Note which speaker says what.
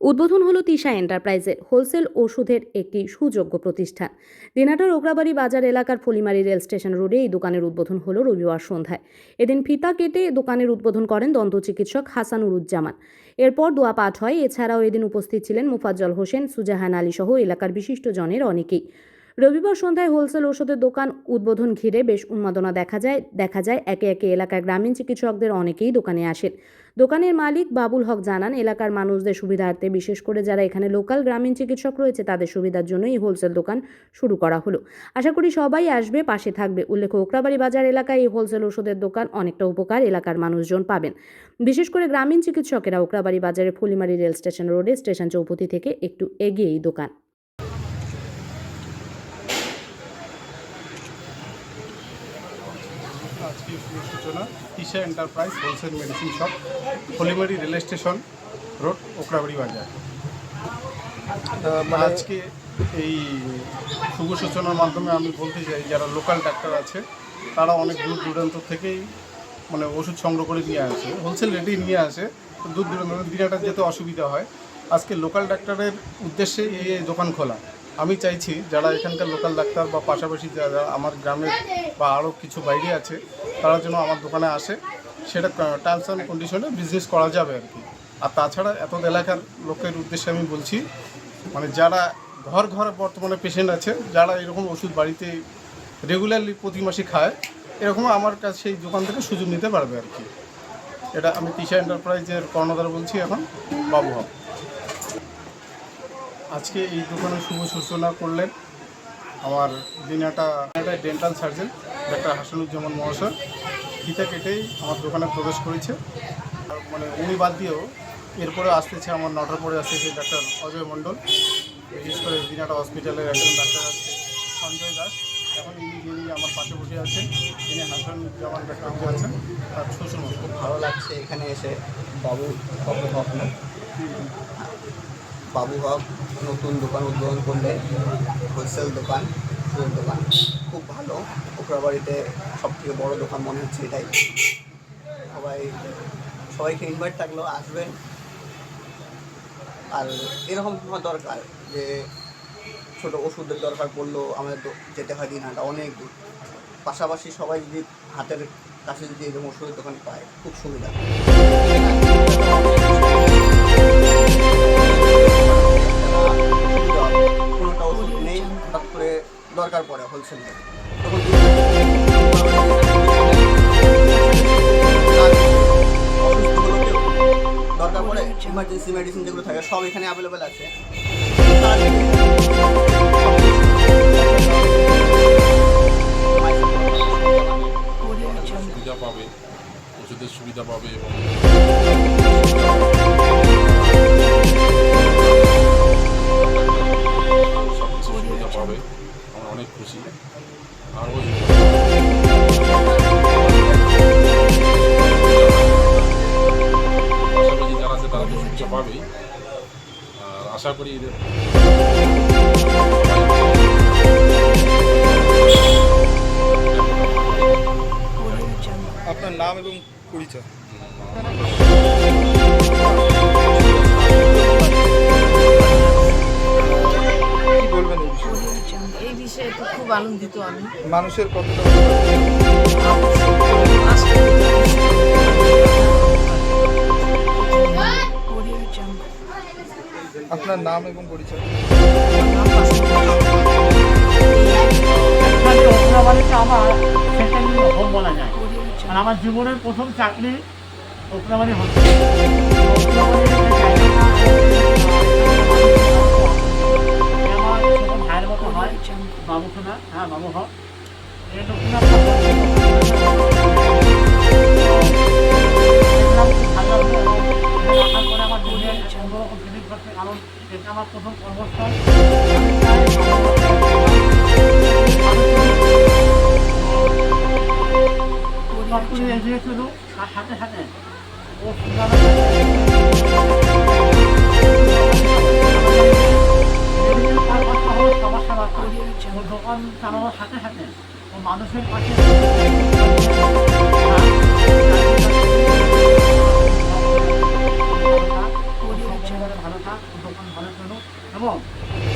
Speaker 1: উদ্বোধন হলো তিশা এন্টারপ্রাইজের হোলসেল ওষুধের একটি সুযোগ্য প্রতিষ্ঠান। দিনাটার ওকরাবাড়ি বাজার এলাকার ফলিমারি রেল স্টেশন রোডে এই দোকানের উদ্বোধন হলো রবিবার সন্ধ্যায়। এদিন ফিতা কেটে দোকানের উদ্বোধন করেন দন্ত চিকিৎসক হাসানুরুজ্জামান। এরপর দোয়া পাঠ হয়। এছাড়াও এদিন উপস্থিত ছিলেন মুফাজ্জল হোসেন, সুজাহান আলী সহ এলাকার বিশিষ্ট জনের অনেকেই। রবিবার সন্ধ্যায় হোলসেল ওষুধের দোকান উদ্বোধন ঘিরে বেশ উন্মাদনা দেখা যায়। দেখা যায় একে একে এলাকার গ্রামীণ চিকিৎসকদের অনেকেই দোকানে আসেন। দোকানের মালিক বাবুল হক জানান, এলাকার মানুষদের সুবিধার্থে, বিশেষ করে যারা এখানে লোকাল গ্রামীণ চিকিৎসক রয়েছে, তাদের সুবিধার জন্য এই হোলসেল দোকান শুরু করা হলো। আশা করি সবাই আসবে, পাশে থাকবে। উল্লেখ্য ওকরাবাড়ি বাজার এলাকায় এই হোলসেল ওষুধের দোকান অনেকটা উপকার এলাকার মানুষজন পাবেন। বিশেষ করে গ্রামীণ চিকিৎসকেরা ওকরাবাড়ি বাজারে ফুলিমারি রেল স্টেশন রোডে স্টেশন চৌপতি থেকে একটু এগিয়ে এই দোকান।
Speaker 2: আজকে শুভ সূচনা Tisha enterprise wholesale medicine shop Holimari rail station road Okrabari Bazar. মানে আজকে এই শুভ সূচনার মাধ্যমে আমি বলতে চাই যারা লোকাল ডাক্তার আছে তারা অনেক দূর দূরান্ত থেকেই মানে ওষুধ সংগ্রহ করে নিয়ে আসে হোলসেল রেটেই নিয়ে আসে দূর দূরান্ত দিনাটা যেতে অসুবিধা হয়। আজকে লোকাল ডাক্তারের উদ্দেশ্যে এই এই দোকান খোলা আমি চাইছি যারা এখানকার লোকাল ডাক্তার বা পাশাপাশি যারা আমার গ্রামের বা আরও কিছু বাইরে আছে তারা যেন আমার দোকানে আসে, সেটা টার্মস অ্যান্ড কন্ডিশনে বিজনেস করা যাবে আর কি। আর তাছাড়া এত এলাকার লোকের উদ্দেশ্যে আমি বলছি মানে যারা ঘর ঘরে বর্তমানে পেশেন্ট আছে, যারা এরকম ওষুধ বাড়িতে রেগুলারলি প্রতি মাসে খায়, এরকম আমার কাছে সেই দোকান থেকে সুযোগ নিতে পারবে আর কি। এটা আমি তিশা এন্টারপ্রাইজের কর্ণধার বলছি এখন, বাবু হক। আজকে এই দোকানে শুভ সূচনা করলেন আমার দিনাটা ডেন্টাল সার্জন ডাক্তার হাসানুজ্জামান মহাশয়। ফিতা কেটেই আমার দোকানে প্রবেশ করেছে। মানে উনি বাদ দিয়েও এরপরে আসতেছে আমার নটার পরে আসতেছে ডাক্তার অজয় মণ্ডল। বিশেষ করে দিনাটা হসপিটালের একজন ডাক্তার আছে, সঞ্জয় দাস। এখন ইনি যিনি আমার পাশে বসে আছেন তিনি হাসানুজ্জামান ডাক্তার আছেন। তার মশাই।
Speaker 3: খুব ভালো লাগছে এখানে এসে। বাবু বাবু হক বাবু হক নতুন দোকান উদ্বোধন করলে হোলসেল দোকান, ফুল দোকান। খুব ভালো। ওকরা বাড়িতে সব থেকে বড়ো দোকান মনে হচ্ছে এটাই। সবাই সবাইকে ইনভাইট থাকলেও আসবেন। আর এরকম হওয়া দরকার যে ছোটো ওষুধের দরকার পড়লেও আমাদের যেতে হয় দিনহাটা অনেক দূর। পাশাপাশি সবাই যদি হাতের কাছে যদি এরকম ওষুধের দোকান পায়, খুব সুবিধা। দরকার সেন্টার তখন দরকার পড়ে ইমার্জেন্সি মেডিসিন যেগুলো থাকে সব এখানে অ্যাভেলেবেল আছে।
Speaker 4: আশা করি
Speaker 5: আপনার নাম এবং পরিচয়। বলবেন এই বিষয়ে?
Speaker 6: এই বিষয়ে তো খুব আনন্দিত আমি।
Speaker 5: মানুষের কতটা আপনার নাম এবং পরিচয়।
Speaker 7: আমার। বলা যায়। আর আমার জীবনের প্রথম চাকরি ওকরাবাড়ি হচ্ছে। আমার ভাইয়ের মতো হয় বাবু সোনা হ্যাঁ বাবু হোক প্রথম কর্মস্থল। সবকিছু তার সাথে সাথে ও দোকান চালানোর সাথে সাথে ও মানুষের পাশে। ভালো থাক ওর দোকান ভালো চলুক এবং